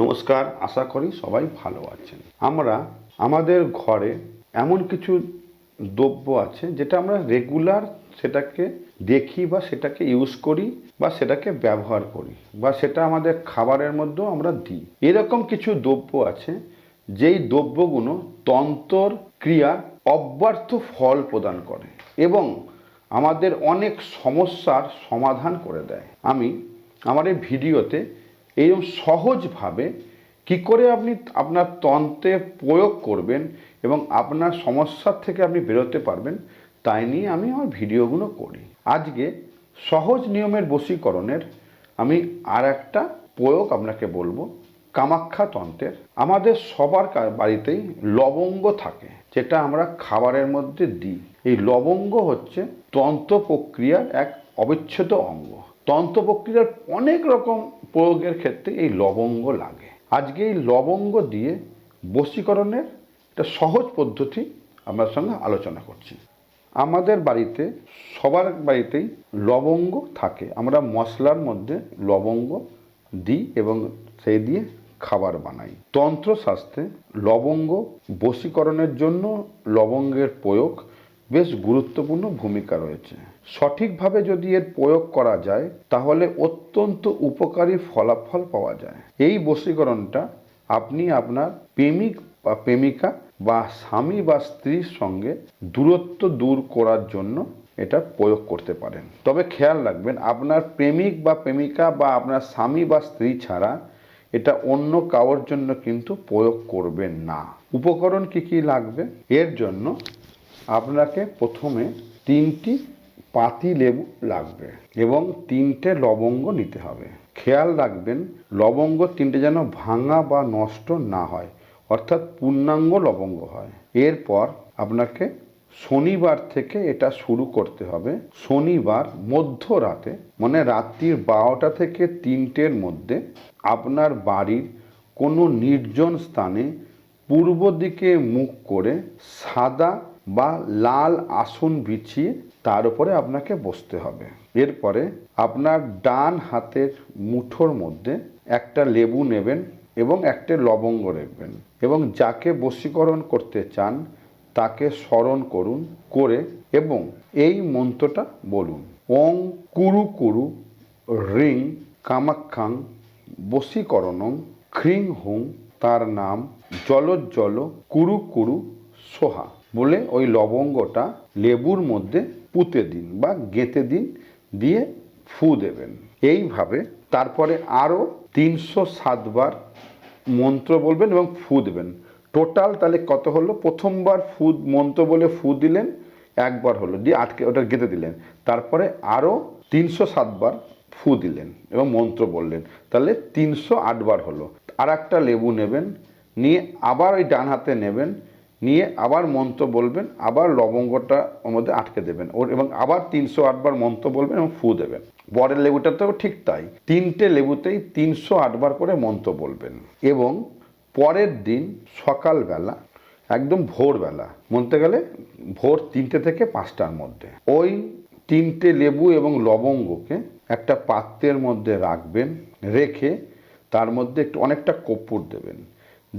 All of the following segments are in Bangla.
নমস্কার, আশা করি সবাই ভালো আছেন। আমরা আমাদের ঘরে এমন কিছু দ্রব্য আছে যেটা আমরা রেগুলার সেটাকে দেখি বা সেটাকে ইউজ করি বা সেটাকে ব্যবহার করি বা সেটা আমাদের খাবারের মধ্যেও আমরা দিই। এরকম কিছু দ্রব্য আছে যেই দ্রব্যগুলো তন্তর ক্রিয়ার অব্যর্থ ফল প্রদান করে এবং আমাদের অনেক সমস্যার সমাধান করে দেয়। আমি আমার এই ভিডিওতে এইরকম সহজভাবে কি করে আপনি আপনার তন্ত্রে প্রয়োগ করবেন এবং আপনার সমস্যার থেকে আপনি বেরোতে পারবেন, তাই নিয়ে আমি আমার ভিডিওগুলো করি। আজকে সহজ নিয়মের বশীকরণের আমি আর একটা প্রয়োগ আপনাকে বলব, কামাখ্যা তন্ত্রের। আমাদের সবার বাড়িতেই লবঙ্গ থাকে, যেটা আমরা খাবারের মধ্যে দিই। এই লবঙ্গ হচ্ছে তন্ত্র প্রক্রিয়ার এক অবিচ্ছেদ্য অঙ্গ। তন্ত্র প্রক্রিয়ার অনেক রকম প্রয়োগের ক্ষেত্রে এই লবঙ্গ লাগে। আজকে এই লবঙ্গ দিয়ে বশীকরণের একটা সহজ পদ্ধতি আপনার সঙ্গে আলোচনা করছি। আমাদের বাড়িতে, সবার বাড়িতেই লবঙ্গ থাকে। আমরা মশলার মধ্যে লবঙ্গ দিই এবং সেই দিয়ে খাবার বানাই। তন্ত্রশাস্ত্রে লবঙ্গ বশীকরণের জন্য লবঙ্গের প্রয়োগ বেশ গুরুত্বপূর্ণ ভূমিকা রয়েছে। সঠিকভাবে যদি এর প্রয়োগ করা যায়, তাহলে অত্যন্ত উপকারী ফলাফল পাওয়া যায়। এই বশীকরণটা আপনি আপনার প্রেমিক বা প্রেমিকা বা স্বামী বা স্ত্রীর সঙ্গে দূরত্ব দূর করার জন্য এটা প্রয়োগ করতে পারেন। তবে খেয়াল রাখবেন, আপনার প্রেমিক বা প্রেমিকা বা আপনার স্বামী বা স্ত্রী ছাড়া এটা অন্য কারোর জন্য কিন্তু প্রয়োগ করবেন না। উপকরণ কি কি লাগবে? এর জন্য আপনাকে প্রথমে তিনটি পাতি লেবু লাগবে এবং তিনটে লবঙ্গ নিতে হবে। খেয়াল রাখবেন, লবঙ্গ তিনটে যেন ভাঙা বা নষ্ট না হয়, অর্থাৎ পূর্ণাঙ্গ লবঙ্গ হয়। এরপর আপনাকে শনিবার থেকে এটা শুরু করতে হবে। শনিবার মধ্যরাতে মানে রাত্রির বারোটা থেকে তিনটের মধ্যে আপনার বাড়ির কোনো নির্জন স্থানে পূর্ব দিকে মুখ করে সাদা বা লাল আসন বিছিয়ে তার উপরে আপনাকে বসতে হবে। এরপরে আপনার ডান হাতের মুঠোর মধ্যে একটা লেবু নেবেন এবং একটা লবঙ্গ রাখবেন এবং যাকে বশীকরণ করতে চান তাকে স্মরণ করুন করে এবং এই মন্ত্রটা বলুন। ওং কুরু কুরু রিং কামাক্ষাং বশীকরণং খ্রিং হুং তার নাম জলজ্জল কুরু কুরু সোহা বলে ওই লবঙ্গটা লেবুর মধ্যে পুঁতে দিন বা গেঁথে দিন, দিয়ে ফু দেবেন। এইভাবে তারপরে আরও তিনশো সাতবার মন্ত্র বলবেন এবং ফু দেবেন। টোটাল তাহলে কত হলো? প্রথমবার ফু, মন্ত্র বলে ফু দিলেন, একবার হলো। দিয়ে আটকে, ওটা গেঁথে দিলেন। তারপরে আরও তিনশো সাতবার ফু দিলেন এবং মন্ত্র বললেন। তাহলে তিনশো আটবার হলো। আর একটা লেবু নেবেন, নিয়ে আবার ওই ডান হাতে নেবেন নিয়ে আবার মন্ত্র বলবেন, আবার লবঙ্গটা ওর মধ্যে আটকে দেবেন। ওর এবং আবার তিনশো আটবার মন্ত্র বলবেন এবং ফু দেবেন। পরের লেবুটাতেও ঠিক তাই। তিনটে লেবুতেই তিনশো আটবার করে মন্ত্র বলবেন। এবং পরের দিন সকালবেলা, একদম ভোরবেলা, বলতে গেলে ভোর তিনটে থেকে পাঁচটার মধ্যে, ওই তিনটে লেবু এবং লবঙ্গকে একটা পাত্রের মধ্যে রাখবেন, রেখে তার মধ্যে একটু অনেকটা কর্পূর দেবেন।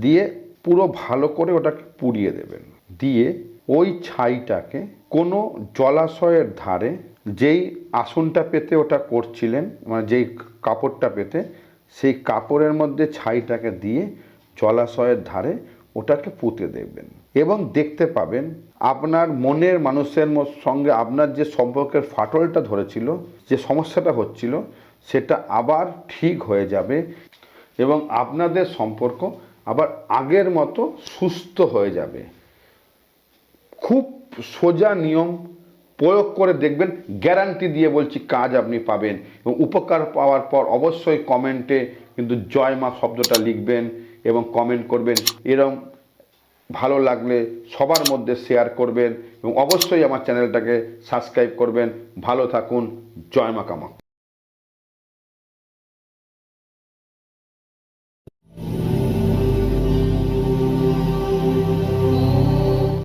দিয়ে পুরো ভালো করে ওটাকে পুড়িয়ে দেবেন। দিয়ে ওই ছাইটাকে কোনো জলাশয়ের ধারে যেই আসনটা পেতে ওটা করছিলেন মানে যেই কাপড়টা পেতে, সেই কাপড়ের মধ্যে ছাইটাকে দিয়ে জলাশয়ের ধারে ওটাকে পুঁতে দেবেন। এবং দেখতে পাবেন আপনার মনের মানুষের সঙ্গে আপনার যে সম্পর্কের ফাটলটা ধরেছিল, যে সমস্যাটা হচ্ছিল, সেটা আবার ঠিক হয়ে যাবে এবং আপনাদের সম্পর্ক আবার আগের মতো সুস্থ হয়ে যাবে। খুব সোজা নিয়ম প্রয়োগ করে দেখবেন গ্যারান্টি দিয়ে বলছি কাজ আপনি পাবেন এবং উপকার পাওয়ার পর অবশ্যই কমেন্টে কিন্তু জয় মা শব্দটা লিখবেন এবং কমেন্ট করবেন। এরম ভালো লাগলে সবার মধ্যে শেয়ার করবেন এবং অবশ্যই আমার চ্যানেলটাকে সাবস্ক্রাইব করবেন। ভালো থাকুন, জয় মা কামা